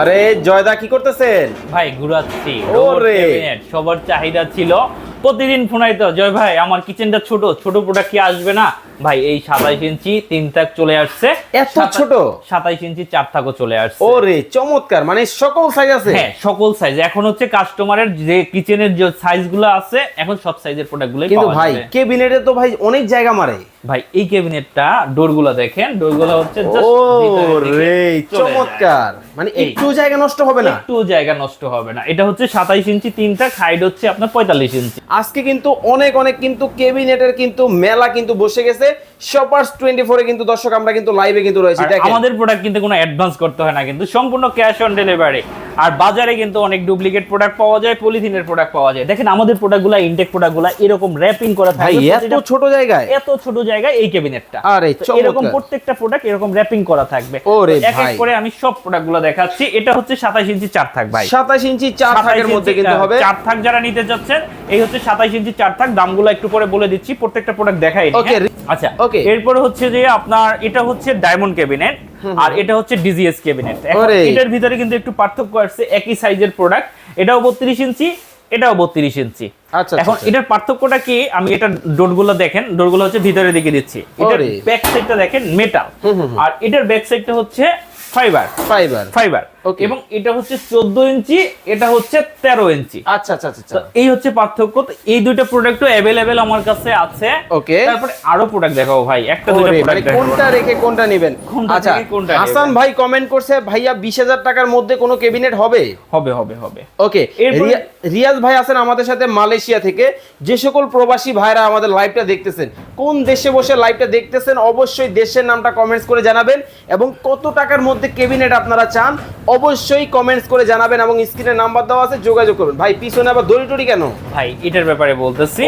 আরে জয়দা কি করতেছেন? ভাই ঘুরাচ্ছি। ওরে। সবার চাহিদা ছিল। প্রতিদিন ফোনাই তো জয় ভাই আমার কিচেনটা ছোট ছোট প্রোডাক্ট কি আসবে না? ভাই এই সাতাইশ ইঞ্চি তিন থাক চলে আসছে। এত ছোট? সাতাইশ ইঞ্চি চার থাকও চলে আসছে। ওরে চমৎকার! মানে সকল সাইজ আছে? হ্যাঁ সকল সাইজ এখন হচ্ছে কাস্টমারের যে কিচেনের যে সাইজগুলো আছে এখন সব সাইজের প্রোডাক্টগুলো কিন্তু ভাই কেবিনেটে তো ভাই অনেক জায়গা মারে। ভাই এই ক্যাবিনেটটা ডোরগুলো দেখেন ডোরগুলো হচ্ছে ও রে চমৎকার! মানে একটু জায়গা নষ্ট হবে না? একটু জায়গা নষ্ট হবে না। এটা হচ্ছে সাতাইশ ইঞ্চি তিনটা হাইট হচ্ছে আপনার পঁয়তাল্লিশ ইঞ্চি। আজকে কিন্তু অনেক অনেক কিন্তু কেবিনেটের কিন্তু মেলা কিন্তু বসে গেছে। শপার্স টোয়েন্টি ফোরে কিন্তু দর্শক আমরা কিন্তু লাইভে কিন্তু রয়েছি দেখেন। আমাদের প্রোডাক্ট কিন্তু কোনো অ্যাডভান্স করতে হয় না কিন্তু সম্পূর্ণ ক্যাশ অন ডেলিভারি আর বাজারে কিন্তু অনেক ডুপ্লিকেট প্রোডাক্ট পাওয়া যায় পলিথিনের প্রোডাক্ট পাওয়া যায়। দেখেন আমাদের প্রোডাক্টগুলো ইনটেক প্রোডাক্টগুলো এরকম র্যাপিং করা থাকে এত ছোট জায়গায়? এত ছোট জায়গায় এই ক্যাবিনেটটা। আরে এরকম প্রত্যেকটা প্রোডাক্ট এরকম র্যাপিং করা থাকবে। ওরে তো এক এক করে আমি সব প্রোডাক্টগুলো দেখাচ্ছি। এটা হচ্ছে 27 ইঞ্চি চার থাক ভাই। সাতাশ ইঞ্চি চার থাকের মধ্যে কিন্তু হবে। চার থাক যারা নিতে যাচ্ছেন এই হচ্ছে 27 ইঞ্চি চার থাক। দামগুলো একটু পরে বলে দিচ্ছি। প্রত্যেকটা প্রোডাক্ট দেখাই হ্যাঁ? আচ্ছা ওকে এরপরে হচ্ছে যে আপনার এটা হচ্ছে ডায়মন্ড ক্যাবিনেট আর এটা হচ্ছে ডিজিএস ক্যাবিনেট এটার ভিতরে কিন্তু একটু পার্থক্য আসছে একই সাইজের প্রোডাক্ট এটাও 32 ইঞ্চি এটাও 32 ইঞ্চি আচ্ছা, এখন আচ্ছা। এটার পার্থক্যটা কি? আমি এটা ডোরগুলো দেখেন ডোরগুলো হচ্ছে ভিতরে দিকে দিচ্ছি। এটার। ব্যাক সাইডটা দেখেন মেটাল আর এটার ব্যাক সাইডটা হচ্ছে ফাইবার ফাইবার ফাইবার. এবং এটা হচ্ছে 14 ইঞ্চি এটা হচ্ছে 13 ইঞ্চি। আচ্ছা আচ্ছা আচ্ছা এই হচ্ছে পার্থক্য। এই দুইটা প্রোডাক্টও অ্যাভেলেবেল আমার কাছে আছে। Okay. তারপরে আরও প্রোডাক্ট দেখাবো ভাই। একটা দুইটা মানে প্রোডাক্ট কোনটা রেখে কোনটা নেবেন? আচ্ছা কোনটা হাসান ভাই কমেন্ট করছে ভাইয়া বিশ হাজার টাকার মধ্যে কোনো কেবিনেট হবে? হবে হবে হবে। ওকে রিয়াজ ভাই আছেন আমাদের সাথে মালয়েশিয়া থেকে। যে সকল প্রবাসী ভাইরা আমাদের লাইভটা দেখতেছেন কোন দেশে বসে লাইভটা দেখতেছেন অবশ্যই দেশের নামটা কমেন্টস করে জানাবেন এবং কত টাকার মধ্যে কেবিনেট আপনারা চান অবশ্যই কমেন্টস করে জানাবেন এবং স্ক্রিনে নাম্বার দেওয়া আছে যোগাযোগ করবেন ভাই পিছনে আবার দড়ি টড়ি কেন? ভাই এটার ব্যাপারে বলতেছি।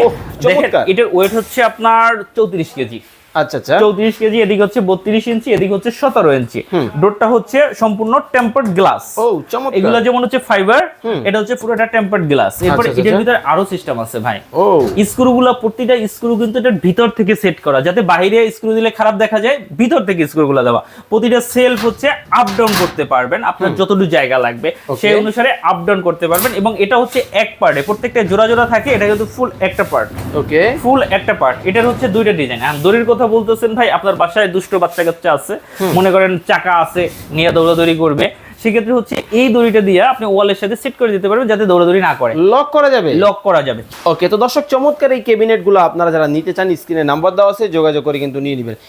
এটার ওয়েট হচ্ছে আপনার চৌত্রিশ কেজি। আচ্ছা আচ্ছা। চৌত্রিশ কেজি এদিকে হচ্ছে বত্রিশ ইঞ্চি এদিকে হচ্ছে সতেরো ইঞ্চি। ডোরটা হচ্ছে সম্পূর্ণ টেম্পার্ড গ্লাস ও চমৎকার। এগুলো যেমন হচ্ছে ফাইবার এটা হচ্ছে পুরোটা টেম্পার্ড গ্লাস এরপরে এটার আচ্ছা। ভিতরে আরও সিস্টেম আছে ভাই। ও। স্ক্রুগুলো প্রতিটা স্ক্রু কিন্তু এটার ভিতর থেকে সেট করা যাতে বাইরে স্ক্রু দিলে খারাপ দেখা যায় ভিতর থেকে স্ক্রুগুলো দেওয়া। প্রতিটা সেলফ হচ্ছে আপ ডাউন করতে পারবেন আপনার যতটুকু জায়গা লাগবে সেই অনুসারে আপ ডাউন করতে পারবেন এবং এটা হচ্ছে এক পার্টে প্রত্যেকটা জোড়া জোড়া থাকে এটা কিন্তু ফুল একটা পার্ট ওকে ফুল একটা পার্ট এটার হচ্ছে দুইটা ডিজাইন দড়ির কথা বলতেছেন ভাই আপনার বাসায় দুষ্ট বাচ্চা কাচ্চা আছে মনে করেন চাকা আছে নিয়ে দৌড়াদৌড়ি করবে। সেক্ষেত্রে হচ্ছে এই দড়িটা দিয়ে আপনি ওয়ালের সাথে সেট করে দিতে পারবেন যাতে দৌড়াদৌড়ি না করে। লক করা যাবে? লক করা যাবে। ওকে তো দর্শক চমৎকার এই ক্যাবিনেটগুলো আপনারা যারা নিতে চান স্ক্রিনে নাম্বার দেওয়া আছে যোগাযোগ করে কিন্তু নিয়ে নেবেন।